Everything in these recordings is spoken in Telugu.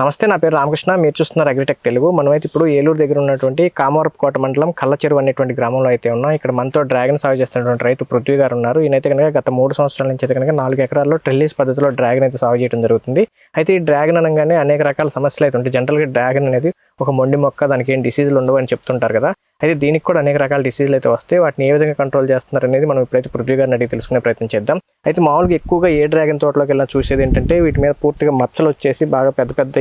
నమస్తే నా పేరు రామకృష్ణ. మీరు చూస్తున్నారు అగ్రిటెక్ తెలుగు. మనమైతే ఇప్పుడు ఏలూరు దగ్గర ఉన్నటువంటి కామవరపుకోట మండలం కల్లచెరువు అనేటువంటి గ్రామంలో అయితే ఉన్నాం. ఇక్కడ మనతో డ్రాగన్ సాగు చేస్తున్నటువంటి రైతు పృథ్వీ గారు ఉన్నారు. ఈయనైతే కనుక గత మూడు సంవత్సరాల నుంచి అయితే కనుక నాలుగు ఎకరాల్లో ట్రెల్లీస్ పద్ధతిలో డ్రాగన్ అయితే సాగు చేయడం జరుగుతుంది. అయితే ఈ డ్రాగన్ అనగానే అనేక రకాల సమస్యలు అయితే ఉంటాయి. జనరల్గా డ్రాగన్ అనేది ఒక మొండి మొక్క దానికి ఏం డిసీజులు ఉండవు అని చెప్తుంటారు కదా. అయితే దీనికి కూడా అనేక రకాల డిసీజులు అయితే వస్తాయి వాటిని ఏ విధంగా కంట్రోల్ చేస్తున్నారు అనేది మనం ఇప్పుడైతే పృథ్వీ గారిని అడిగి తెలుసుకునే ప్రయత్నం చేద్దాం. అయితే మామూలుగా ఎక్కువగా ఏ డ్రాగన్ తోటలోకి వెళ్ళినా చూసేది ఏంటంటే వీటి మీద పూర్తిగా మచ్చలు వచ్చేసి బాగా పెద్ద పెద్ద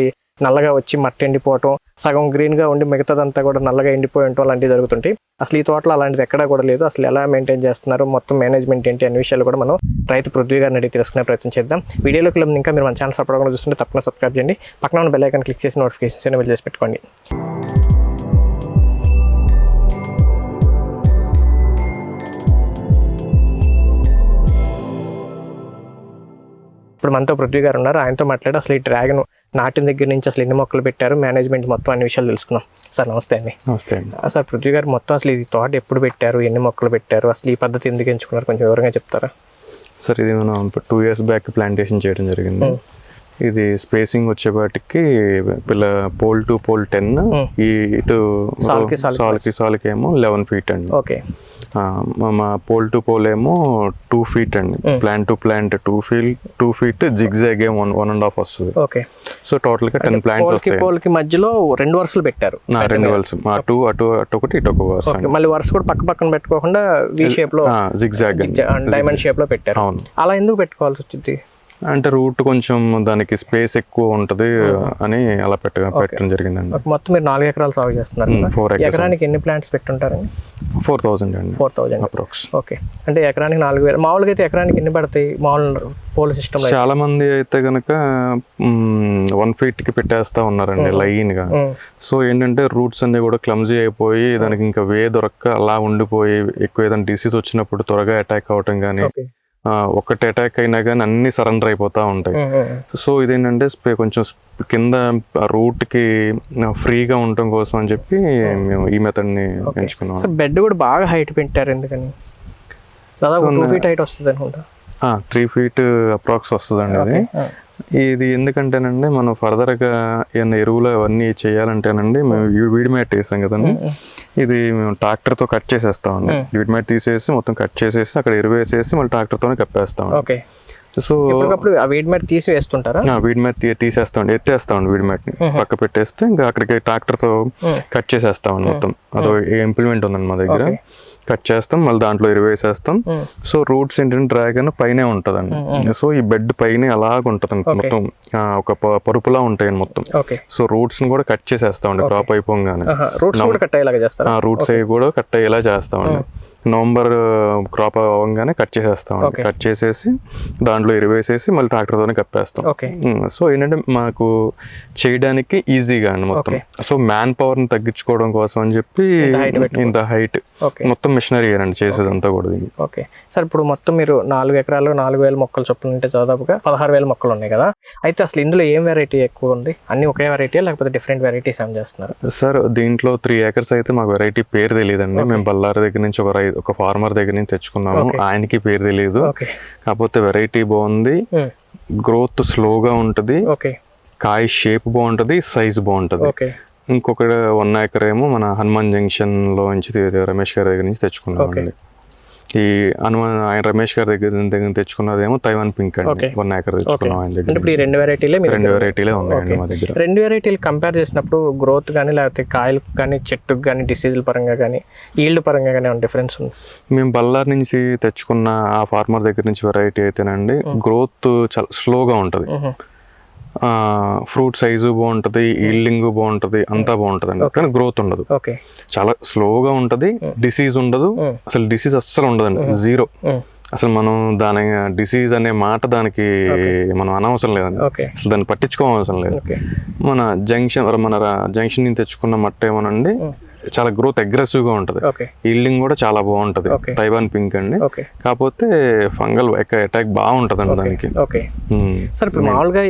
నల్లగా వచ్చి మట్టి ఎండిపోవటం సగం గ్రీన్గా ఉండి మిగతాదంతా కూడా నల్లగా ఎండిపోయి ఉండటం అలాంటివి జరుగుతుంటాయి. అసలు ఈ తోటలో అలాంటిది ఎక్కడా కూడా లేదు. అసలు ఎలా మెయింటైన్ చేస్తున్నారు మొత్తం మేనేజ్మెంట్ ఏంటి అనే విషయాలు కూడా మనం రైతు పృథ్వీ గారిని అడిగి తెలుసుకునే ప్రయత్నం చేద్దాం. వీడియోలోకి వెళ్ళి ఇంకా మీరు మన ఛానల్ సపోర్ట్ చూస్తుంటే తప్పకుండా సబ్స్క్రైబ్ చేయండి. పక్కన ఉన్న బెల్ ఐకాన్ క్లిక్ చేసి నోటిఫికేషన్స్ అనేవి చేసి పెట్టుకోండి. ఇప్పుడు మనతో పృథ్వీ గారు ఉన్నారు. ఆయనతో మాట్లాడి అసలు ఈ డ్రాగన్ నాటిన దగ్గర నుంచి అసలు ఎన్ని మొక్కలు పెట్టారు మేనేజ్మెంట్ మొత్తం అన్ని విషయాలు తెలుసుకుందాం. సార్ నమస్తే అండి. నమస్తే అండి. సార్ పృథ్వీ గారు మొత్తం అసలు ఈ తోట ఎప్పుడు పెట్టారు ఎన్ని మొక్కలు పెట్టారు అసలు ఈ పద్ధతి ఎందుకు ఎంచుకున్నారు? కొంచెం వివరంగా చెప్తారా? సార్ ఇది మనం టూ ఇయర్స్ బ్యాక్ ప్లాంటేషన్ చేయడం జరిగింది. ఇది స్పేసింగ్ వచ్చేపాటికి పిల్ల పోల్ టు పోల్ టెన్ ఈ ఇటు సాల్కి సాల్కి సాల్కి ఏమో లెవెన్ ఫీట్ అండి. ఓకే. మా- మా పోల్ టు పోల్ ఏమో టూ ఫీట్ అండి. Plant to plant two feet two feet zigzag ఏమో వన్ వన్ అండ్ హాఫ్ వస్తుంది. ఓకే సో టోటల్గా టెన్ ప్లాంట్స్ వస్తాయి పోల్కి మధ్యలో రెండు వరుసలు పెట్టారు. నా రెండు వల్స్ అటు అటు అటు ఒకటి ఇటు ఒక వరుస మళ్ళీ వరుస కూడా పక్క పక్కన పెట్టుకోకుండా వి షేప్లో జిగ్జాగ్ డైమండ్ షేప్లో పెట్టారు. అవును. అలా ఎందుకు పెట్టుకోవాల్సి వచ్చింది? అంటే రూట్ కొంచెం దానికి స్పేస్ ఎక్కువ ఉంటది అని అలా పెట్ట పెట్టడం జరిగిందండి. మొత్తం మీరు నాలుగు ఎకరాలు సాగు చేస్తున్నారు? ఫోర్ ఎకరానికి ఎన్ని ప్లాంట్స్ పెట్టుంటారండి? ఫోర్ థౌజండ్ అండి. Four thousand. అప్రాక్స్. ఓకే. అంటే ఎకరానికి నాలుగు వేలు. మామూలుగా అయితే ఎకరానికి ఎన్ని పడతాయి? మామూలు పోల్ సిస్టమ్ చాలా మంది అయితే గనక వన్ ఫీట్కి పెట్టేస్తా ఉన్నారండి లైన్గా సో ఏంటంటే రూట్స్ అన్ని కూడా క్లమ్జీ అయిపోయి దానికి ఇంకా వే దొరక్క అలా ఉండిపోయి ఎక్కువ ఏదైనా డిసీజ్ వచ్చినప్పుడు త్వరగా అటాక్ అవటం కానీ ఒకటి అటాక్ అయినా కానీ అన్ని సరెండర్ అయిపోతా ఉంటాయి. సో ఇదేంటంటే స్ప్రే కొంచెం కింద రూట్కి ఫ్రీగా ఉండటం కోసం అని చెప్పి మేము ఈ మెథడ్ని ఎంచుకున్నాం. బెడ్ కూడా బాగా హైట్ పెట్టారు ఎందుకని? దాదాపు ఫీట్ హైట్ వస్తుంది అనుకుంటా. త్రీ ఫీట్ అప్రాక్స్ వస్తుందండి అది. ఇది ఎందుకంటేనండి మనం ఫర్దర్గా ఏమైనా ఎరువులు అవన్నీ చేయాలంటేనండి మేము వీడి మ్యాట్ వేసాం కదండి. ఇది మేము ట్రాక్టర్తో కట్ చేసేస్తామండి వీడి మ్యాట్ తీసేసి మొత్తం కట్ చేసేసి అక్కడ ఎరువు వేసేసి మళ్ళీ ట్రాక్టర్ తోనే కప్పేస్తాం ఓకే. సో ఆ వెయిట్ మీద తీసి వేస్తుంటారా? వీడి మ్యాట్ తీ- తీసేస్తామండి ఎత్తేస్తామండి వీడి మ్యాట్ని పక్క పెట్టేస్తే ఇంకా అక్కడికి ట్రాక్టర్తో కట్ చేసేస్తామండి మొత్తం. అదో ఇంప్లిమెంట్ ఉందండి మా దగ్గర. కట్ చేస్తాం మళ్ళీ దాంట్లో ఎరువు వేసేస్తాం సో రూట్స్ ఏంటంటే డ్రాగన్ పైనే ఉంటదండి. సో ఈ బెడ్ పైన అలాగ ఉంటది మొత్తం. ఆ, ఒక పరుపులా ఉంటాయండి మొత్తం. సో రూట్స్ని కూడా కట్ చేసేస్తామండి క్రాప్ అయిపోగానే. రూట్స్ కూడా కట్ అయ్యేలాగా చేస్తారా? ఆ రూట్స్ అవి కూడా కట్ అయ్యేలా చేస్తామండి. నవంబర్ క్రాప్ అవ్వగానే కట్ చేసేస్తామండి. కట్ చేసేసి దాంట్లో ఎరువేసేసి మళ్ళీ ట్రాక్టర్ తోనే కప్పేస్తాం సో ఏంటంటే మాకు చేయడానికి ఈజీగా అండి మొత్తం సో మ్యాన్ పవర్ని తగ్గించుకోవడం కోసం అని చెప్పి ఇంత హైట్ ఓకే. మొత్తం మిషనరీ అండి చేసేదంతా కూడా ఓకే. సార్ ఇప్పుడు మొత్తం మీరు నాలుగు ఎకరాలు నాలుగు వేల మొక్కలు చొప్పున ఉంటే దాదాపుగా పదహారు వేల మొక్కలు ఉన్నాయి కదా? అయితే అసలు ఇందులో ఏం వెరైటీ ఎక్కువ ఉంది? అన్ని ఒకే వెరైటీ లేకపోతే డిఫరెంట్ వెరైటీస్ ఏం చేస్తున్నారు? సార్ దీంట్లో త్రీ ఏకర్స్ అయితే మాకు వెరైటీ పేరు తెలియదండి మేము బళ్ళారి దగ్గర నుంచి ఒక ఒక ఫార్మర్ దగ్గర నుంచి తెచ్చుకున్నాము. ఆయనకి పేరు తెలియదు కాకపోతే వెరైటీ బాగుంది. గ్రోత్ స్లోగా ఉంటది. ఓకే కాయ షేప్ బాగుంటది సైజ్ బాగుంటది. ఇంకొక వన్ ఏకర్ ఏమో మన హనుమాన్ జంక్షన్లో నుంచి రమేష్ గారి దగ్గర నుంచి తెచ్చుకున్నామండి. ఈ హనుమాన్ ఆయన రమేష్ గారి దగ్గర దగ్గర తెచ్చుకున్నదేమో తైవాన్ పింక్ అండి. వన్ ఏకర్ తెచ్చుకున్నాం ఆయన దగ్గర ఇప్పుడు ఈ రెండు వెరైటీలే మీరు రెండు వెరైటీలే ఉన్నాయండి మా దగ్గర. రెండు వెరైటీలు కంపేర్ చేసినప్పుడు గ్రోత్ కానీ లేకపోతే కాయలు కానీ చెట్టుకు కానీ డిసీజుల పరంగా కానీ ఈల్డ్ పరంగా కానీ డిఫరెన్స్ ఉంది? మేము బళ్ళారి నుంచి తెచ్చుకున్న ఆ ఫార్మర్ దగ్గర నుంచి వెరైటీ అయితేనండి గ్రోత్ చాలా స్లోగా ఉంటది. ఫ్రూట్ సైజు బాగుంటది ఈల్డింగ్ బాగుంటది అంతా బాగుంటది అండి కానీ గ్రోత్ ఉండదు. చాలా స్లోగా ఉంటది డిసీజ్ ఉండదు అసలు డిసీజ్ అస్సలు ఉండదండి జీరో. అసలు మనం దాని డిసీజ్ అనే మాట దానికి మనం అనవసరం లేదండి. అసలు దాన్ని పట్టించుకోవాల్సిన లేదు. మన జంక్షన్ మన జంక్షన్ నుంచి తెచ్చుకున్న మట్ట ఏమోనండి చాలా గ్రోత్ అగ్రెసివ్గా ఉంటది ఈల్డింగ్ కూడా చాలా బాగుంటది. తైవాన్ పింక్ అండి. కాకపోతే ఫంగల్ అటాక్ బాగుంటది దానికి. ఓకే. ఉమ్. సార్ ఇప్పుడు మామూలుగా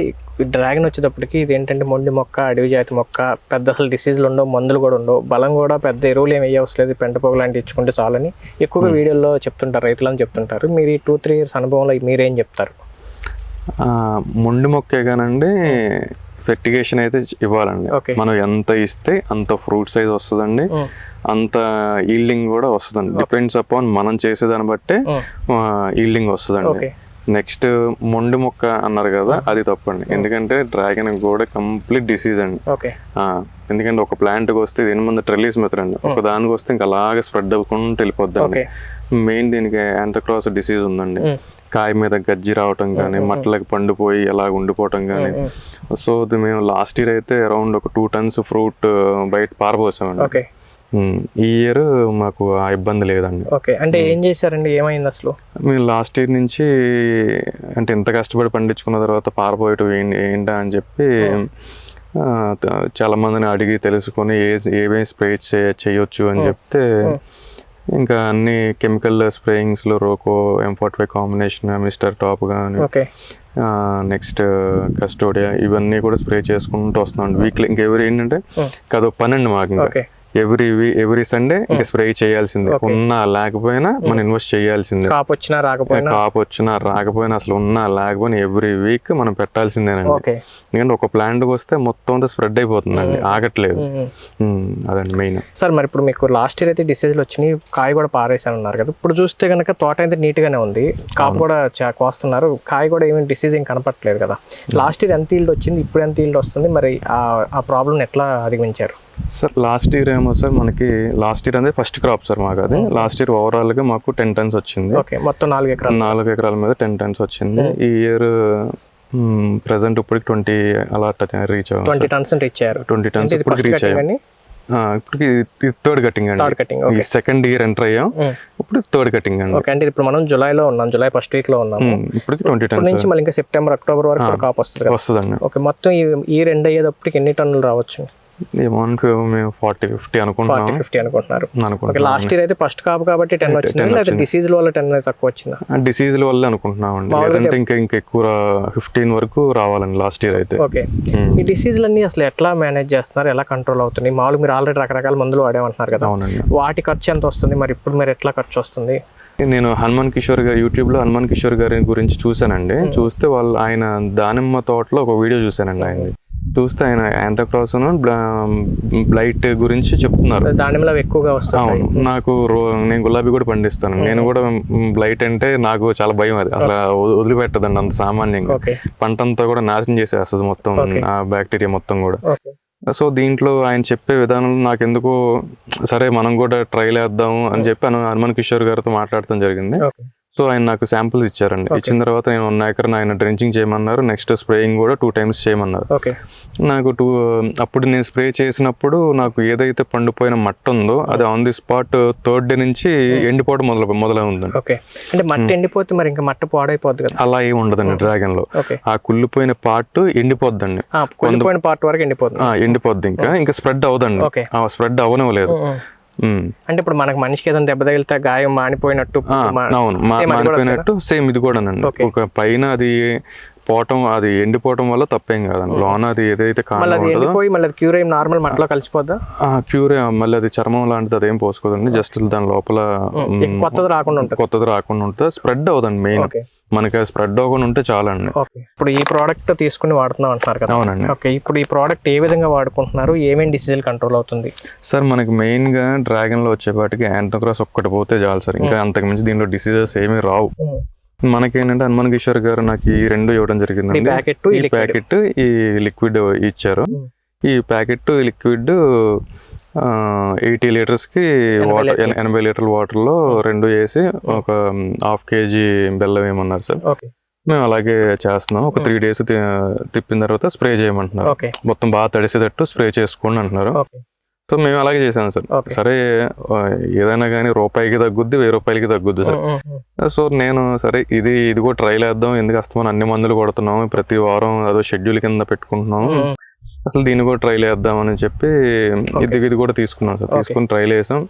డ్రాగన్ వచ్చేటప్పటికి ఇది ఏంటంటే మొండి మొక్క అడవి జాతి మొక్క పెద్ద అసలు డిసీజులు ఉండవు మందులు కూడా ఉండవు. బలం కూడా పెద్ద ఎరువులు ఏమి వేయవసరం లేదు. పెంట పొగ లాంటివి ఇచ్చుకుంటే చాలని ఎక్కువగా వీడియోలో చెప్తుంటారు రైతులని చెప్తుంటారు. మీరు ఈ టూ త్రీ ఇయర్స్ అనుభవంలో మీరేం చెప్తారు? మొండి మొక్కే కానండి ఫెర్టిగేషన్ అయితే ఇవ్వాలండి. మనం ఎంత ఇస్తే అంత ఫ్రూట్ సైజ్ వస్తుందండి. Mm. అంత ఈల్డింగ్ కూడా వస్తుందండి. డిపెండ్స్ అపాన్ మనం చేసేదాన్ని బట్టే. ఈల్డింగ్ వస్తుందండి. ఓకే నెక్స్ట్ మొండి మొక్క అన్నారు కదా అది తప్పండి. ఎందుకంటే డ్రాగన్ కూడా కంప్లీట్ డిసీజ్ అండి. ఎందుకంటే ఒక ప్లాంట్కి వస్తే దీని ముందు ట్రెలీస్ మెథడ్ అండి. ఒక దానికి వస్తే ఇంకా అలాగే స్ప్రెడ్ అవ్వకుండా వెళ్ళిపోద్ది ఓకే. మెయిన్ దీనికి యాంథక్రాస్ డిసీజ్ ఉందండి. కాయ మీద గజ్జి రావటం కానీ మట్టలకు పండిపోయి అలా ఉండిపోవటం కానీ సో మేము లాస్ట్ ఇయర్ అయితే అరౌండ్ ఒక టూ టన్స్ ఫ్రూట్ బయట పారబోసామండి. ఈ ఇయర్ మాకు ఆ ఇబ్బంది లేదండి. ఓకే అంటే ఏం చేశారండి? ఏమైంది అసలు? మేము లాస్ట్ ఇయర్ నుంచి అంటే ఇంత కష్టపడి పండించుకున్న తర్వాత పారపోయటం ఏంటి ఏంటా అని చెప్పి చాలా మందిని అడిగి తెలుసుకొని ఏ ఏమేమి స్ప్రే చేయొచ్చు అని చెప్తే ఇంకా అన్ని chemical స్ప్రేయింగ్స్లో Roko M forty five combination mister top కానీ ఓకే నెక్స్ట్ కస్టోడియా ఇవన్నీ కూడా స్ప్రే చేసుకుంటూ వస్తున్నాం వీక్లీ ఇంకా ఎవరి ఏంటంటే అదొక పని అండి మాకు ఇంకా. ఎవ్రీ ఎవ్రీ సండే ఇంకా స్ప్రే చేయాల్సిందే. ఉన్నా లేకపోయినా మనం ఇన్వెస్ట్ చేయాల్సిందే. కాపు వచ్చినా రాకపోయినా. కాపు వచ్చినా రాకపోయినా అసలు ఉన్నా లేకపోయినా ఎవ్రీ వీక్ మనం పెట్టాల్సిందేనండి. ఎందుకంటే ఒక ప్లాంట్ వస్తే మొత్తం అంతా స్ప్రెడ్ అయిపోతుందండి. ఆగట్లేదు. ఉమ్, అదండి మెయిన్ సార్ మరి ఇప్పుడు మీకు లాస్ట్ ఇయర్ అయితే డిసీజులు వచ్చినాయి కాయ కూడా పారేసాను అన్నారు కదా. ఇప్పుడు చూస్తే కనుక తోట అయితే నీట్గానే ఉంది. కాపు కూడా కోస్తున్నారు. కాయ కూడా ఏమీ డిసీజ్ ఏం కనపట్లేదు కదా. లాస్ట్ ఇయర్ ఎంత ఈల్డ్ వచ్చింది ఇప్పుడు ఎంత ఈల్డ్ వస్తుంది? మరి ఆ- ఆ ప్రాబ్లం ఎట్లా అధిగమించారు? సార్ లాస్ట్ ఇయర్ ఏమో సార్ మనకి లాస్ట్ ఇయర్ అనేది ఫస్ట్ క్రాప్ సార్ మాకు అది. లాస్ట్ ఇయర్ ఓవరాల్గా మాకు టెన్ టన్స్ వచ్చింది. ఓకే మొత్తం నాలుగు ఎకరాలు. నాలుగు ఎకరాల మీద టెన్ టన్స్ వచ్చింది. ఈ ఇయర్ ప్రెసెంట్ ఇప్పటికి ట్వంటీ అలా రీచ్ ట్వంటీ టన్స్ అంటే ఇచ్చారు twenty tons first reach cutting అయ్యాం. అని ఆ, ఇప్పటికి థర్డ్ కటింగ్ థర్డ్ అండి కటింగ్ ఈ సెకండ్ ఇయర్ ఎంటర్ అయ్యాం. ఇప్పుడు థర్డ్ కటింగ్ అండి. ఓకే అంటే ఇప్పుడు మనం జూలైలో ఉన్నాం జూలై ఫస్ట్ వీక్లో ఉన్నాము. ఉమ్, ఇప్పటికి ట్వంటీ టన్స్. నుంచి మళ్ళీ ఇంకా సెప్టెంబర్ అక్టోబర్ వరకు కాపు వస్తుంది వస్తుందండి. ఓకే మొత్తం ఈ ఈ రెండు అయ్యేటప్పటికి ఎన్ని టన్నులు రావచ్చు? మేము ఫార్టీ ఫిఫ్టీ అనుకుంటున్నాం ఫిఫ్టీ అనుకుంటున్నారు. అనుకుంటున్నాం లాస్ట్ ఇయర్ అయితే ఫస్ట్ కాపు కాబట్టి టెన్ వచ్చింది? లేదా డిసీజ్ వల్ల టెన్ తక్కువ వచ్చిందా? డిసీజ్ వల్ల అనుకుంటున్నాం అండి లేదంటే ఇంకా ఇంకా ఎక్కువ ఫిఫ్టీన్ వరకు రావాలండి లాస్ట్ ఇయర్ అయితే. ఓకే. ఈ డిసీజ్లన్నీ అసలు ఎట్లా మేనేజ్ చేస్తున్నారు? ఎలా కంట్రోల్ అవుతున్నాయి? మామూలుగా మీరు ఆల్రెడీ రకరకాల మందులు వాడామంటున్నారు కదా. అవునండి. వాటి ఖర్చు ఎంత వస్తుంది? మరి ఇప్పుడు మీరు ఎట్లా ఖర్చు వస్తుంది? నేను హనుమాన్ కిషోర్ గారు యూట్యూబ్లో హనుమాన్ కిషోర్ గారి గురించి చూశానండి. చూస్తే వాళ్ళు ఆయన దానిమ్మ తోటలో ఒక వీడియో చూశానండి ఆయన చూస్తే ఆయన యాంటక్రాస్ బ్లైట్ గురించి చెప్తున్నారు. దానిలో ఎక్కువగా వస్తుంది అవును. నాకు నేను గులాబీ కూడా పండిస్తాను. నేను కూడా బ్లైట్ అంటే నాకు చాలా భయం అది. అసలు వద- వదిలిపెట్టదండి అంత సామాన్యంగా. ఓకే. పంట అంతా కూడా నాశనం చేసేస్తుంది మొత్తం ఆ బ్యాక్టీరియా మొత్తం కూడా. సో దీంట్లో ఆయన చెప్పే విధానంలో నాకు ఎందుకో సరే మనం కూడా ట్రైల్ వేద్దాం అని చెప్పి హనుమాన్ కిషోర్ గారితో మాట్లాడటం జరిగింది. సో ఆయన నాకు శాంపుల్స్ ఇచ్చారండి. ఇచ్చిన తర్వాత నేను వన్ ఎకర్ ఆయన డ్రెంచింగ్ చేయమన్నారు నెక్స్ట్ స్ప్రేయింగ్ కూడా టూ టైమ్స్ చేయమన్నారు. నాకు టూ అప్పుడు నేను స్ప్రే చేసినప్పుడు నాకు ఏదైతే పండిపోయిన మట్ట ఉందో అది on the spot third day నుంచి ఎండిపోవడం మొదలు మొదలై ఉందండి. అంటే మట్టి ఎండిపోతే మరి ఇంకా మట్టి పాడైపోద్ది కదా. అలా ఏమి ఉండదండి డ్రాగన్లో ఓకే ఆ కుళ్ళిపోయిన పార్ట్ ఎండిపోద్దండి. కుళ్ళిపోయిన పార్ట్ వరకు ఎండిపోతుంది. ఆ, ఎండిపోద్ది ఇంకా. ఇంకా స్ప్రెడ్. ఆ స్ప్రెడ్. ఉమ్. అంటే ఇప్పుడు మనకు మనిషికి ఏదైనా దెబ్బ తగిలితే గాయం మానిపోయినట్టు అవును. మానిపోయినట్టు సేమ్ ఇది కూడా Okay. ఒక పైన అది పోవటం అది ఎండిపోవటం వల్ల తప్పేం కాదండి. లోన అది ఏదైతే ఎండిపోయి మళ్ళీ క్యూర్ అయ్యి నార్మల్ మట్టిలో కలిసిపోద్దా? క్యూర్ మళ్ళీ అది చర్మం లాంటిది అదేం పోసుకోదండి. జస్ట్ దాని లోపల కొత్తది రాకుండా ఉంటుంది. కొత్తది రాకుండా ఉంటుంది. స్ప్రెడ్ అవ్వదండి మెయిన్. ఓకే. మనకి అది స్ప్రెడ్ అవ్వకుండా ఉంటే చాలండి. ఓకే. ఇప్పుడు ఈ ప్రోడక్ట్ తీసుకుని వాడుతున్నాం అంటున్నారు కదా. అవునండి. ఓకే. ఇప్పుడు ఈ ప్రోడక్ట్ ఏ విధంగా వాడుకుంటున్నారు? ఏమేమి డిసీజులు కంట్రోల్ అవుతుంది? సార్ మనకి మెయిన్గా డ్రాగన్లో వచ్చేపాటికి యాంటోక్రాస్ ఒక్కటి పోతే చాలు సార్. ఇంకా అంతకుమించి దీంట్లో డిసీజెస్ ఏమీ రావు. మనకేంటంటే హనుమాన్ కిషోర్ గారు నాకు ఈ రెండు ఇవ్వడం ఈ జరిగిందండి ప్యాకెట్ ఈ ప్యాకెట్ ఈ లిక్విడ్ ఇచ్చారు. ఈ ప్యాకెట్ లిక్విడ్ ఎయిటీ లీటర్స్కి వాటర్ ఎనభై లీటర్ల వాటర్లో రెండు వేసి ఒక హాఫ్ కేజీ బెల్లం వేయమన్నారు సార్. మేము అలాగే చేస్తున్నాం. ఒక త్రీ డేస్ తిప్పిన తర్వాత స్ప్రే చేయమంటున్నారు. మొత్తం బాగా తడిసేటట్టు స్ప్రే చేసుకోండి అంటున్నారు. సో మేము అలాగే చేసాం సార్. సరే ఏదైనా కానీ రూపాయికి తగ్గుద్ది వెయ్యి రూపాయలకి తగ్గుద్ది సార్. సో నేను సరే ఇది ఇది కూడా ట్రైల్ వేద్దాం. ఎందుకు వస్తామని అన్ని మందులు కొడుతున్నాం. ప్రతి వారం అదో షెడ్యూల్ కింద పెట్టుకుంటున్నాం. అసలు దీన్ని కూడా ట్రైల్ వేద్దాం అని చెప్పి ఇది ఇది కూడా తీసుకున్నాం సార్. తీసుకుని ట్రైల్ వేసాం.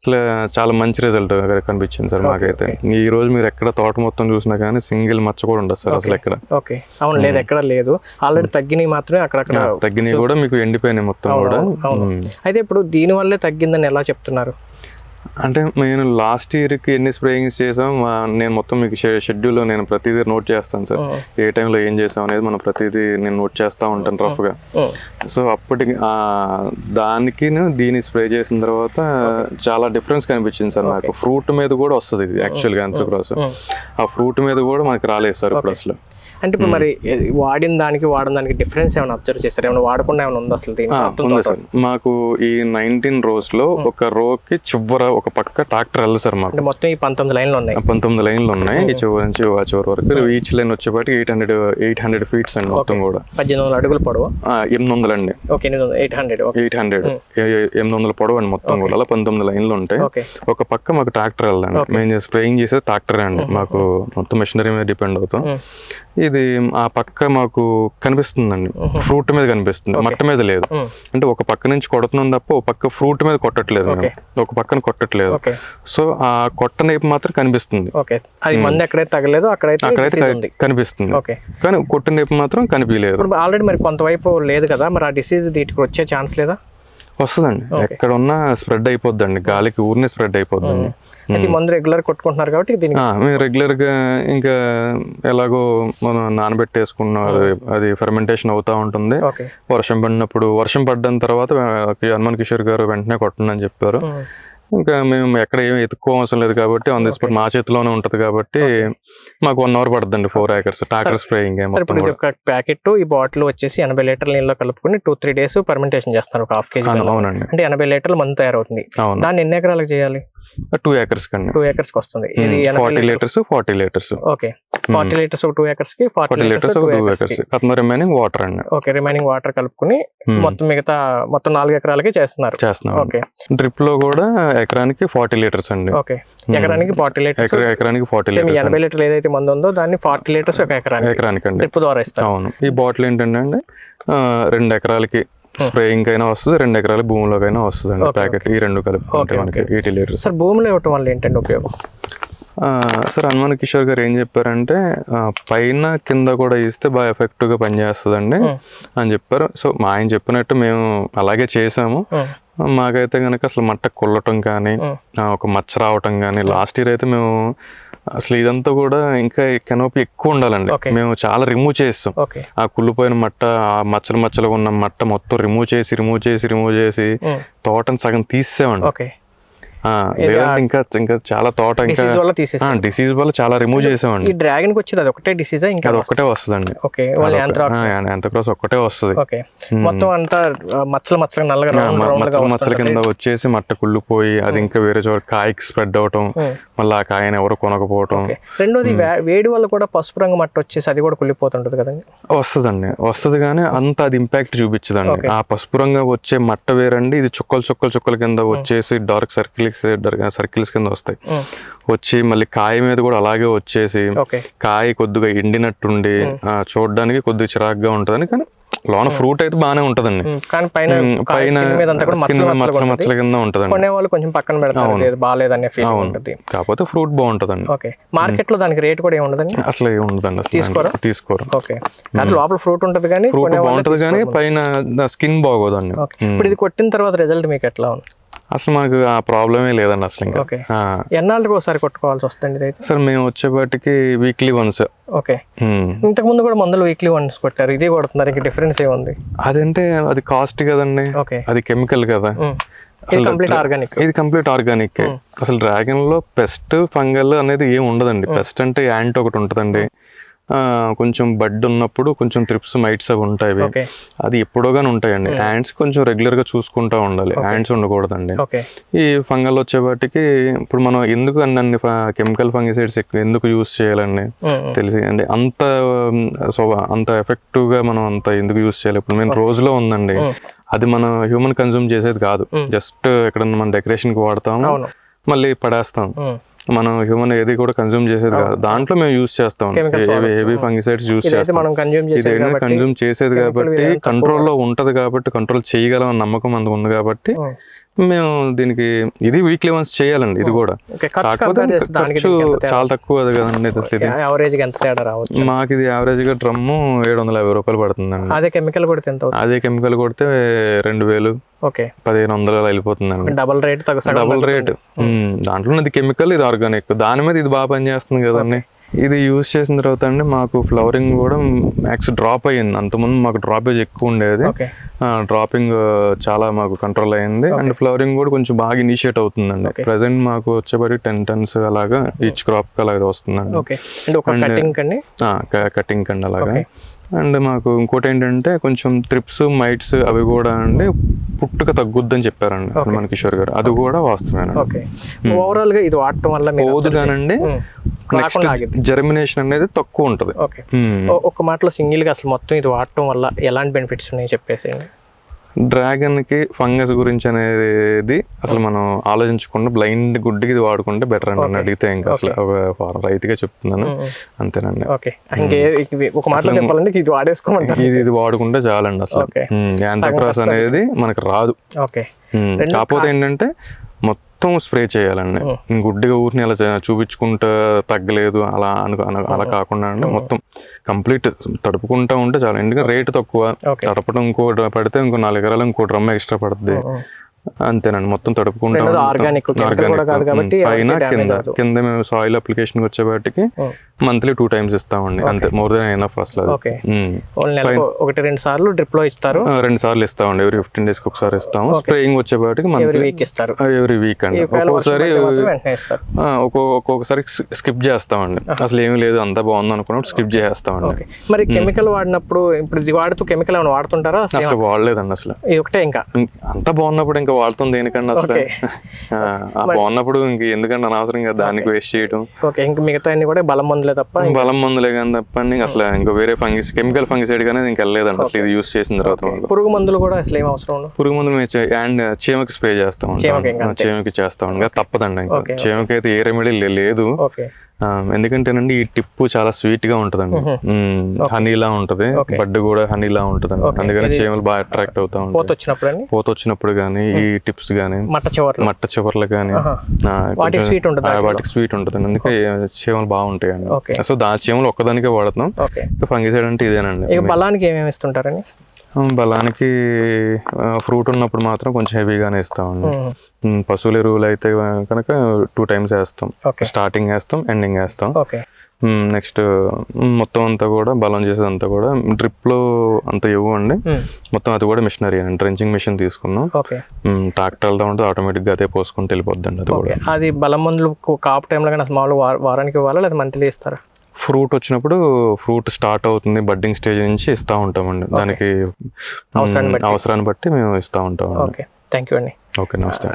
అసలు చాలా మంచి రిజల్ట్ కనిపించింది సార్ మాకైతే. ఈ రోజు మీరు ఎక్కడ తోట మొత్తం చూసినా కానీ సింగిల్ మచ్చ కూడా ఉండదు సార్ అసలు ఎక్కడ. ఓకే. అవును లేదు ఎక్కడ లేదు. ఆల్రెడీ తగ్గినవి మాత్రమే అక్కడక్కడ తగ్గినవి కూడా మీకు ఎండిపోయినాయి మొత్తం కూడా. అయితే ఇప్పుడు దీని వల్లే తగ్గిందని ఎలా చెప్తున్నారు? అంటే నేను లాస్ట్ ఇయర్కి ఎన్ని స్ప్రేయింగ్స్ చేసాం నేను మొత్తం మీకు షెడ్యూల్లో నేను ప్రతిదీ నోట్ చేస్తాను సార్. ఏ టైంలో ఏం చేసాం అనేది మనం ప్రతిదీ నేను నోట్ చేస్తూ ఉంటాను రఫ్గా సో అప్పటికి ఆ, దానికి దీన్ని స్ప్రే చేసిన తర్వాత చాలా డిఫరెన్స్ కనిపించింది సార్ నాకు. ఫ్రూట్ మీద కూడా వస్తుంది ఇది యాక్చువల్గా అంతక్రాస్ ఆ ఫ్రూట్ మీద కూడా మనకి రాలేదు సార్ ఇప్పుడు అసలు అంటే ఇప్పుడు మరి వాడిన దానికి వాడిన దానికి డిఫరెన్స్ ఏమైనా అబ్జర్వ్ చేస్తారు ఏమైనా వాడకుండా ఏమైనా ఉందా అసలు? సార్. మాకు ఈ నైన్టీన్ రోస్లో ఒక రోకి చివర ఒక పక్క ట్రాక్టర్ వెళ్ళదు సార్ మాకు. మొత్తం ఈ పంతొమ్మిది లైన్లు ఉన్నాయి. పంతొమ్మిది లైన్లు ఉన్నాయి. ఈ చివరి నుంచి ఆ చివరి వరకు. Each line వచ్చేపాటి eight hundred eight hundred feets అండి మొత్తం కూడా. పద్దెనిమిది వందల అడుగులు పొడవు? ఎనిమిది వందలు అండి. Eight hundred eight hundred. ఎనిమిది వందల పొడవు అండి మొత్తం కూడా. అలా పంతొమ్మిది లైన్లు ఉంటాయి ఒక పక్క మాకు ట్రాక్టర్ వెళ్దండి. మేము స్ప్రేయింగ్ చేసేది ట్రాక్టర్ అండి. మాకు మొత్తం మెషినరీ మీద డిపెండ్ అవుతాం. ఇది ఆ పక్క మాకు కనిపిస్తుందండి. ఫ్రూట్ మీద కనిపిస్తుంది. మట్ట మీద లేదు. అంటే ఒక పక్క నుంచి కొడుతున్నాం తప్ప ఒక పక్క ఫ్రూట్ మీద కొట్టట్లేదు. ఒక పక్కన కొట్టట్లేదు. సో ఆ కొట్ట నేపు మాత్రం కనిపిస్తుంది. ఓకే. అది మంది ఎక్కడైతే తగలేదో అక్కడైతే కనిపిస్తుంది. కానీ కొట్టిన నేపు మాత్రం కనిపించలేదు. ఆల్రెడీ మరి కొంతవైపు లేదు కదా మరి ఆ డిసీజ్ వీటికి వచ్చే ఛాన్స్ లేదా? వస్తుందండి. ఎక్కడ ఉన్నా స్ప్రెడ్ అయిపోద్దండి. గాలికి ఊరినే స్ప్రెడ్ అయిపోద్దండి. అయితే మందు రెగ్యులర్ కొట్టుకుంటున్నారు కాబట్టి దీనికి రెగ్యులర్గా ఇంకా ఎలాగో మనం నానబెట్టేసుకున్నాం అది ఫెర్మెంటేషన్ అవుతా ఉంటుంది. వర్షం పడినప్పుడు వర్షం పడ్డం తర్వాత హనుమాన్ కిషోర్ గారు వెంటనే కొట్టండి అని చెప్పారు. ఇంకా మేము ఎక్కడ ఏమి ఎత్తుక్కో అవసరం లేదు కాబట్టి ఆన్ ది స్పాట్ మా చేతిలోనే ఉంటది కాబట్టి మాకు వన్ అవర్ పడుతుందండి four acres tractor spraying packet ఈ బాటిల్ వచ్చేసి ఎనభై లీటర్ల నీళ్ళలో కలుపుకొని టూ త్రీ డేస్ పర్మెంటేషన్ చేస్తారు ఒక హాఫ్ కేజీ అవును, అవునండి. అంటే ఎనభై లీటర్ల మందు తయారవుతుంది. అవును. దాన్ని ఎన్ని ఎకరాలకు చేయాలి? టూ ఏకర్స్ కండి టూ ఏకర్స్కి వస్తుంది ఇది forty litres forty litres. Okay. Forty litres ఒక టూ ఏకర్స్కి ఫార్టీ లీటర్స్ ఒక టూ ఏకర్స్ రిమైనింగ్ వాటర్ అండి ఓకే రిమైనింగ్ వాటర్ కలుపుకొని. మొత్తం మిగతా మొత్తం నాలుగు ఎకరాలకి చేస్తున్నారు. చేస్తున్నాం. ఓకే. డ్రిప్లో కూడా ఎకరానికి ఫార్టీ లీటర్స్ అండి. ఓకే. ఎకరానికి ఫార్టీ లీటర్స్. ఎకర ఎకరానికి ఫార్టీ లీటర్స్ ఎనభై లీటర్లు ఏదైతే మందు ఉందో దాన్ని ఫార్టీ లీటర్స్ ఒక ఎకరానికి ఎకరానికి అండి డ్రిప్ ద్వారా ఇస్తారు. అవును. ఈ బాటిల్ ఏంటంటే అండి రెండు ఎకరాలకి స్ప్రేయింగ్ అయినా వస్తుంది రెండు ఎకరాల భూమిలోకైనా వస్తుంది అండి ప్యాకెట్ ఈ రెండు కలుపుకుంటే మనకి ఎయిటీ లీటర్స్ సార్ భూమిలో ఇవ్వటం వల్ల ఏంటంటే ఉపయోగం? సార్ హనుమాన్ కిషోర్ గారు ఏం చెప్పారంటే పైన కింద కూడా ఇస్తే బాగా ఎఫెక్టివ్గా పనిచేస్తుందండి. అని చెప్పారు. సో మా ఆయన చెప్పినట్టు మేము అలాగే చేసాము. మాకైతే కనుక అసలు మట్ట కుల్లటం కానీ ఒక మచ్చ రావటం కానీ లాస్ట్ ఇయర్ అయితే మేము అసలు ఇదంతా కూడా ఇంకా కెనోపి ఎక్కువ ఉండాలండి. మేము చాలా రిమూవ్ చేస్తాం. ఆ కుళ్ళిపోయిన మట్ట ఆ మచ్చలు మచ్చలుగా ఉన్న మట్ట మొత్తం రిమూవ్ చేసి రిమూవ్ చేసి రిమూవ్ చేసి తోటని సగం లేదంటే ఇంకా ఇంకా చాలా తోట ఇంకా డిసీజ్ వల్ల తీసేస్తారు డిసీజ్ వల్ల చాలా రిమూవ్ చేసామండి ఈ డ్రాగన్కి వచ్చేది అది ఒకటే డిసీజా ఇంకా అది ఒక్కటే వస్తుందండి. ఓకే వాళ్ళ యాంత్రాక్స్ ఒక్కటే వస్తుంది. ఓకే. మొత్తం అంతా మచ్చలు మచ్చలు నల్లగా మచ్చలు మచ్చల కింద వచ్చేసి మట్ట కుళ్ళిపోయి అది ఇంకా వేరే చోట కాయకి స్ప్రెడ్ అవటం. మళ్ళీ ఆ కాయని ఎవరు కొనకపోవటం. రెండోది వేడి వల్ల కూడా పసుపు రంగు మట్టి వచ్చేసి అది కూడా కుళ్ళిపోతుంటది కదండి? వస్తుందండి. వస్తుంది కానీ అంత అది ఇంపాక్ట్ చూపించదండి. ఆ పసుపు రంగు వచ్చే మట్ట వేరండి. ఇది చుక్కలు చుక్కలు చుక్కల కింద వచ్చేసి డార్క్ సర్కిల్స్ సర్కిల్స్ కింద వస్తాయి. వచ్చి మళ్ళీ కాయ మీద కూడా అలాగే వచ్చేసి కాయ కొద్దిగా ఎండినట్టుండి చూడడానికి కొద్దిగా చిరాగ్గా ఉంటుందని కానీ లోన ఫ్రూట్ అయితే బాగానే ఉంటదండి. కానీ పైన మచ్చలు మచ్చలు కింద ఉంటదండి. కొనే వాళ్ళు కొంచెం పక్కన పెడతారు. బాగాలేదనే ఫీల్ ఉంటుంది. కాకపోతే ఫ్రూట్ బాగుంటదండి. ఓకే. మార్కెట్లో దానికి రేట్ కూడా ఏమి ఉండదండి? అసలు ఏమి ఉండదండి అసలు తీసుకోరా? తీసుకోరు. ఓకే. లోపల ఫ్రూట్ ఉంటది కానీ ఫ్రూట్ బాగుంటది కానీ పైన స్కిన్ బాగోదండి. ఇప్పుడు ఇది కొట్టిన తర్వాత రిజల్ట్ మీకు ఎట్లా ఉంది? అసలు మనకు ఆ ప్రాబ్లమే లేదండి అసలు ఇంకా. ఎన్నాళ్ళకి ఒకసారి కొట్టుకోవాల్సి వస్తుంది ఇదైతే సార్ మేము వచ్చేపాటికి వీక్లీ వన్స్ ఓకే. ఇంతకు ముందు కూడా మందులు వీక్లీ వన్స్ కొట్టారు. ఇది కొడుతున్నారు. ఇంక డిఫరెన్స్ ఏముంది? అదంటే అది కాస్ట్ కదండి. ఓకే. అది కెమికల్ కదా. కంప్లీట్ ఆర్గానిక్ ఇది కంప్లీట్ ఆర్గానిక్ అసలు డ్రాగన్లో పెస్ట్ ఫంగల్ అనేది ఏం ఉండదండి. పెస్ట్ అంటే యాంట్ ఒకటి ఉంటదండి. కొంచెం బడ్ ఉన్నప్పుడు కొంచెం త్రిప్స్ మైట్స్ అవి ఉంటాయి అది ఎప్పుడోగానే ఉంటాయండి. యాంట్స్ కొంచెం రెగ్యులర్గా చూసుకుంటా ఉండాలి. యాంట్స్ ఉండకూడదండి. ఈ ఫంగల్ వచ్చేవాటికి ఇప్పుడు మనం ఎందుకు అన్ని అన్ని కెమికల్ ఫంగిసైడ్స్ ఎక్కువ ఎందుకు యూస్ చేయాలండి? తెలిసి అంటే అంత సో అంత ఎఫెక్టివ్గా మనం అంత ఎందుకు యూస్ చేయాలి? ఇప్పుడు మేము రోజులో ఉందండి. అది మనం హ్యూమన్ కన్జ్యూమ్ చేసేది కాదు. జస్ట్ ఎక్కడన్నా మనం డెకరేషన్కి వాడతాము మళ్ళీ పడేస్తాం. మనం హ్యూమన్ ఏది కూడా కన్జ్యూమ్ చేసేది కాదు. దాంట్లో మేము యూస్ చేస్తాం. హెవీ ఫంగిసైడ్స్ యూస్ చేస్తాం. కన్జ్యూమ్ చేసేది కాబట్టి. కంట్రోల్లో ఉంటది కాబట్టి కంట్రోల్ చేయగలం నమ్మకం అందుకు ఉంది కాబట్టి. మేము దీనికి ఇది వీక్లీ వన్స్ చేయాలండి ఇది కూడా. ఖర్చు చాలా తక్కువ అది కదండి యావరేజ్ ఎంత తేడా రావచ్చు? మాకు ఇది యావరేజ్గా డ్రమ్ము ఏడు వందల యాభై రూపాయలు పడుతుందండి. అదే కెమికల్ కొడితే ఎంత అదే కెమికల్ కొడితే రెండు వేలు ఓకే. పదిహేను వందలు వెళ్ళిపోతుందండి. డబల్ రేట్ డబుల్ రేట్ దాంట్లో ఇది కెమికల్ ఇది ఆర్గానిక్ దాని మీద ఇది బాగా పనిచేస్తుంది కదండి. ఇది యూజ్ చేసిన తర్వాత అండి మాకు ఫ్లవరింగ్ కూడా మ్యాక్స్ డ్రాప్ అయ్యింది. అంతకుముందు మాకు డ్రాపేజ్ ఎక్కువ ఉండేది. డ్రాపింగ్ చాలా మాకు కంట్రోల్ అయింది అండ్ ఫ్లవరింగ్ కూడా కొంచెం బాగా ఇనిషియేట్ అవుతుందండి. ప్రజెంట్ మాకు వచ్చేబడి టెన్ టన్స్ అలాగా ఈచ్ క్రాప్ అలాగా వస్తుందండి. కటింగ్ కండి. అలాగా. అండ్ మాకు ఇంకోటి ఏంటంటే కొంచెం త్రిప్స్ మైట్స్ అవి కూడా అండి పుట్టుక తగ్గుద్దని చెప్పారండి మన కిషోర్ గారు. అది కూడా వాస్తవేనండి ఓకే. ఓవరాల్గా ఇది వాడటం వల్ల నెక్స్ట్ జర్మినేషన్ అనేది తక్కువ ఉంటది. ఒక మాటలో సింగిల్గా అసలు మొత్తం ఇది వాడటం వల్ల ఎలాంటి బెనిఫిట్స్ ఉన్నాయి చెప్పేసేయండి. డ్రాగన్కి ఫంగస్ గురించి అనేది అసలు మనం ఆలోచించకుండా బ్లైండ్ గుడ్డికి ఇది వాడుకుంటే బెటర్ అండి నన్ను అడిగితే ఇంకా అసలు ఒక ఫారం రైతుగా చెప్తున్నాను. అంతేనండి. ఓకే. ఒక మాటలో చెప్పాలంటే ఇది వాడేసుకోమంటారు. ఇది ఇది వాడుకుంటే చాలండి అసలు. యాంథ్రక్రాస్ అనేది మనకు రాదు. ఓకే. కాకపోతే ఏంటంటే మొత్తం స్ప్రే చేయాలండి. గుడ్డిగా ఊరిని అలా చూపించుకుంటా తగ్గలేదు అలా అను అన- అలా కాకుండా అండి మొత్తం కంప్లీట్ తడుపుకుంటా ఉంటే చాలా. ఎందుకంటే రేటు తక్కువ. తడపడం ఇంకో పడితే ఇంకో నాలుగు ఎకరాలు ఇంకో డ్రమ్ ఎక్స్ట్రా పడుతుంది అంతేనండి మొత్తం తడుపుకుంటా. కూడా కాదు కాబట్టి పైన కింద మేము సాయిల్ అప్లికేషన్ వచ్చేపాటికి ఉమ్. మంత్లీ టూ టైమ్స్ ఇస్తామండి. అంతే మోర్ దెన్ ఎనఫ్ అసలు ఒకటి రెండు సార్లు డ్రిప్లో ఇస్తారు. రెండు సార్లు ఇస్తామండి. ఎవరి ఫిఫ్టీన్ డేస్కి ఒకసారి ఇస్తాము. స్ప్రేయింగ్ వచ్చేపాటికి ఎవరి మంత్లీ వీక్ ఇస్తారు. ఎవరి వీక్ అండి. ఒకవేళ వర్షం ఒక్కోసారి పడితే మాత్రం వెంటనే ఇస్తారు. ఆ, ఒక్కో ఒక్కొక్కసారి స్కిప్ చేస్తామండి. అసలు ఏమీ లేదు అంతా బాగుంది అనుకున్నప్పుడు స్కిప్ చేస్తామండి మరి కెమికల్ వాడినప్పుడు ఇప్పుడు వాడుతూ కెమికల్ ఏమైనా వాడుతుంటారా? అసలు వాడలేదండి అసలు. ఒకటే ఇంకా. అంతా బాగున్నప్పుడు ఇంకా వాడుతుంది దేనికండి అసలు. Okay. ఆ, ఆ బాగున్నప్పుడు ఇంక ఎందుకంటే అనవసరంగా దానికి వేస్ట్ చేయడం ఓకే ఇంకా మిగతా అన్ని కూడా బలం మందులే తప్ప బలం మందులే కానీ తప్పండి ఇంకా అసలు ఇంకా వేరే ఫంగిస్ కెమికల్ ఫంగిసైడ్ కానీ ఇంకా వెళ్ళలేదండి అసలు ఇది యూస్ చేసిన తర్వాత పురుగు మందులు కూడా అసలు ఏం అవసరం పురుగు మందు మేము చే- అండ్ చీమకి స్ప్రే చేస్తాం చీమకి ఇంకా చేస్తాం. ఇంకా తప్పదండి ఇంకా. చీమకి అయితే ఏ రెమెడీ లేదు. ఎందుకంటేనండి ఈ టిప్పు చాలా స్వీట్గా ఉంటదండి. హనీలా ఉంటది. బడ్డు కూడా హనీలా ఉంటదండి. అందుకని చీమలు బాగా అట్రాక్ట్ అవుతా ఉంటాయి. అండి? పోత వచ్చినప్పుడు కానీ ఈ టిప్స్ కానీ మట్ట చివర్లు. మట్ట చివర్లు కానీ వాటికి sweet ఉంటుందా వాటికి స్వీట్ ఉంటదండి. అందుకే చీమలు బాగుంటాయండి. ఓకే. సో దా చీమలు ఒక్కదానికే వాడుతున్నాం. ఓకే. ఫంగిసైడ్ అంటే ఇదేనండి. బలానికి ఏమేమి ఇస్తుంటారని ఆ, బలానికి ఫ్రూట్ ఉన్నప్పుడు మాత్రం కొంచెం హెవీగానే ఇస్తామండి. పశువుల ఎరువులు అయితే కనుక టూ టైమ్స్ వేస్తాం. స్టార్టింగ్ వేస్తాం ఎండింగ్ వేస్తాం. నెక్స్ట్ మొత్తం అంతా కూడా బలం చేసేదంతా కూడా డ్రిప్లో అంత ఇవ్వండి. మొత్తం అది కూడా మిషనరీ అండి. డ్రెంచింగ్ మిషన్ తీసుకున్నాం. ట్రాక్టర్లతో ఉంటే ఆటోమేటిక్గా అదే పోసుకుంటూ వెళ్ళిపోద్దండి అది కూడా. అది బలం మందులు కాపు టైంలో కానీ మామూలు వార- వారానికి ఇవ్వాలా లేదా మంత్లీ ఇస్తారా? ఫ్రూట్ వచ్చినప్పుడు ఫ్రూట్ స్టార్ట్ అవుతుంది బడ్డింగ్ స్టేజ్ నుంచి ఇస్తా ఉంటామండి. దానికి అవసరాన్ని బట్టి. మేము ఇస్తా ఉంటాం ఓకే. థ్యాంక్ యూ అండి. ఓకే నమస్తే.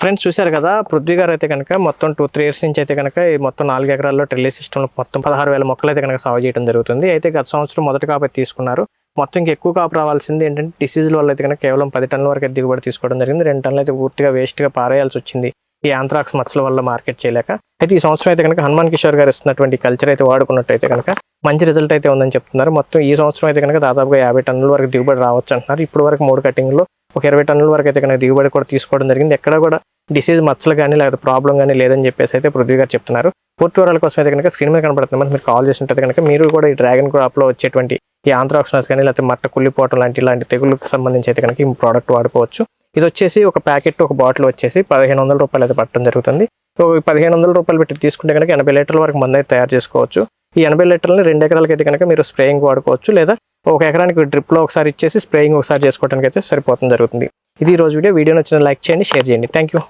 ఫ్రెండ్స్ చూశారు కదా పృథ్వీ గారు అయితే కనుక మొత్తం టూ త్రీ ఇయర్స్ నుంచి అయితే కనుక ఈ మొత్తం నాలుగు ఎకరాల్లో ట్రిల్లీ సిస్టంలో మొత్తం పదహారు వేల మొక్కలు అయితే కనుక సాగు చేయడం జరుగుతుంది. అయితే గత సంవత్సరం మొదటి కాపు తీసుకున్నారు. మొత్తం ఇంకా ఎక్కువ కాపు రావాల్సింది ఏంటంటే డిసీజుల వల్ల అయితే కనుక కేవలం పది టన్నుల వరకు దిగుబడి తీసుకోవడం జరిగింది. రెండు టన్నులు అయితే పూర్తిగా వేస్ట్గా పారేయాల్సి వచ్చింది. ఈ ఆంథ్రాక్స్ మచ్చల వల్ల మార్కెట్ చేయలేక. అయితే ఈ సంవత్సరం అయితే కనుక హనుమాన్ కిషోర్ గారు ఇస్తున్నటువంటి కల్చర్ అయితే వాడుకున్నట్టయితే కనుక మంచి రిజల్ట్ అయితే ఉందని చెప్తున్నారు. మొత్తం ఈ సంవత్సరం అయితే కనుక దాదాపుగా యాభై టన్నుల వరకు దిగుబడి రావచ్చు అంటున్నారు. ఇప్పుడు వరకు మూడు కటింగ్లో ఒక ఇరవై టన్నుల వరకు అయితే కనుక దిగుబడి కూడా తీసుకోవడం జరిగింది. ఎక్కడ కూడా డిసీజ్ మచ్చలు కానీ లేదా ప్రాబ్లం కానీ లేదని చెప్పేసి అయితే పృథ్వీ గారు చెప్తున్నారు. పూర్తి వివరాల కోసం అయితే కనుక స్క్రీన్ మీద కనబడుతుంది మీరు కాల్ చేసినట్టయితే కనుక మీరు కూడా ఈ డ్రాగన్ క్రాప్లో వచ్చేటువంటి ఈ ఆంథ్రాక్సినస్ కానీ లేకపోతే మట్ట కుళ్ళిపోవటం లాంటి ఇలాంటి తెగుళ్ళకి సంబంధించి అయితే కనుక ఈ ప్రోడక్ట్ వాడుకోవచ్చు. ఇది వచ్చేసి ఒక ప్యాకెట్ ఒక బాటిల్ వచ్చేసి పదిహేను వందల రూపాయలు అయితే పట్టడం జరుగుతుంది. సో పదిహేను వందల రూపాయలు పెట్టి తీసుకుంటే కనుక ఎనభై లీటర్ల వరకు మందు అయితే తయారు చేసుకోవచ్చు. ఈ ఎనభై లీటర్లని రెండు ఎకరాలకి అయితే కనుక మీరు స్ప్రేయింగ్ వాడుకోవచ్చు లేదా ఒక ఎకరానికి డ్రిప్లో ఒకసారి ఇచ్చేసి స్ప్రేయింగ్ ఒకసారి చేసుకోవడానికి అయితే సరిపోతుంది జరుగుతుంది. ఇది ఈ రోజు వీడియో. వీడియో నచ్చిన లైక్ చేయండి షేర్ చేయండి. Thank you